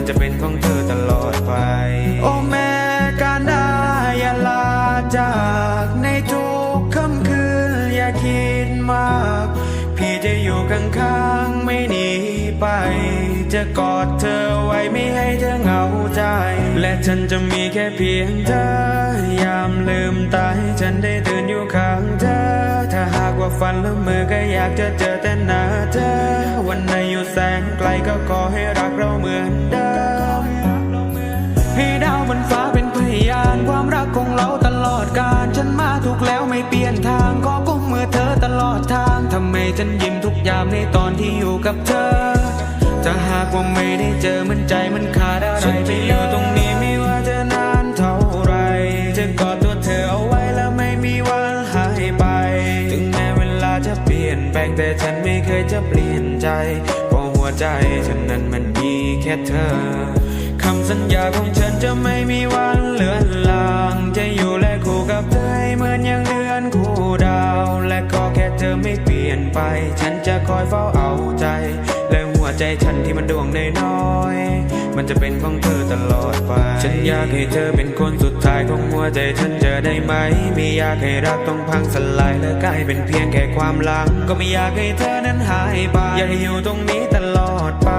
มันจะเป็นของเธอตลอดไป โอ้แม่การได้อย่าลาจากในทุกค่ำคืนอย่าคิดมาก พี่จะอยู่ข้างๆไม่หนีไป จะกอดเธอไว้ไม่ให้เธอเหงาใจ และฉันจะมีแค่เพียงเธอ ยามลืมตาให้ฉันได้ตื่นอยู่ข้างเธอ ถ้าหากว่าฝันแล้วมือก็อยากจะเจอแต่หน้าเธอ วันไหนอยู่แสนไกลก็ขอให้รักเราเหมือนเดิม ในตอนที่อยู่กับเธอ จะหากว่าไม่ได้เจอมันใจมันขาดอะไรฉันจะอยู่ตรงนี้ไม่ว่าจะนานเท่าไร จะกอดตัวเธอเอาไว้แล้วไม่มีวันหายไป ถึงแม้เวลาจะเปลี่ยนแปลงแต่ฉันไม่เคยจะเปลี่ยนใจ เพราะหัวใจฉันนั้นมันมีแค่เธอ คำสัญญาของฉันจะไม่มีวันเลือนลา จะคอยเฝ้าเอาใจ และหัวใจฉันที่มันดวงน้อยมันจะเป็นของเธอตลอดไป ฉันอยากให้เธอเป็นคนสุดท้ายของหัวใจฉันเจะได้ไหม ไม่อยากให้รักต้องพังสลายและกลายเป็นเพียงแค่ความหลัง ก็ไม่อยากให้เธอนั้นหายไป อยากให้อยู่ตรงนี้ตลอดไป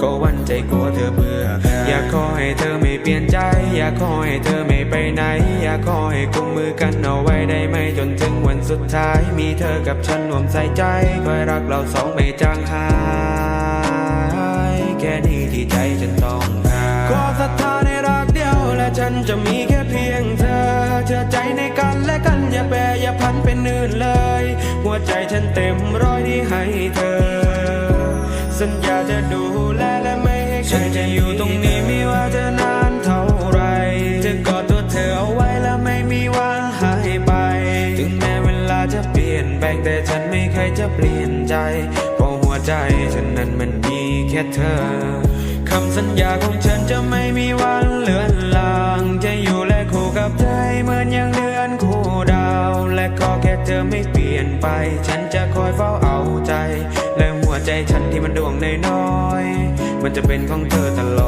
ก็วันใจกลัวเธอเบื่อ อยากขอให้เธอไม่เปลี่ยนใจ อยากขอให้เธอไม่ไปไหน อยากขอให้กุมมือกันเอาไว้ได้ไหมจนถึงวันสุดท้าย มีเธอกับฉันรวมใส่ใจคอยรักเราสองไม่จางหาย แค่นี้ที่ใจฉันต้องการขอศรัทธาในรักเดียว และฉันจะมีแค่เพียงเธอ เชื่อใจในกันและกันอย่าแปรอย่าพันเป็นอื่นเลย หัวใจฉันเต็มร้อยที่ให้เธอ สัญญาจะดูแลและไม่ให้ใครจะอยู่ตรงนี้ ลี่ยนแปลงแต่ฉันไม่เคยจะเปลี่ยนใจ เพราะหัวใจฉันนั้นมันมีแค่เธอ คำสัญญาของฉันจะไม่มีวันเลือนลาง จะอยู่และคู่กับเธอให้เหมือนอย่างเดือนคู่ดาว และก็แค่เธอไม่เปลี่ยนไป ฉันจะคอยเฝ้าเอาใจ และหัวใจฉันที่มันดวงน้อยๆมันจะเป็นของเธอตลอด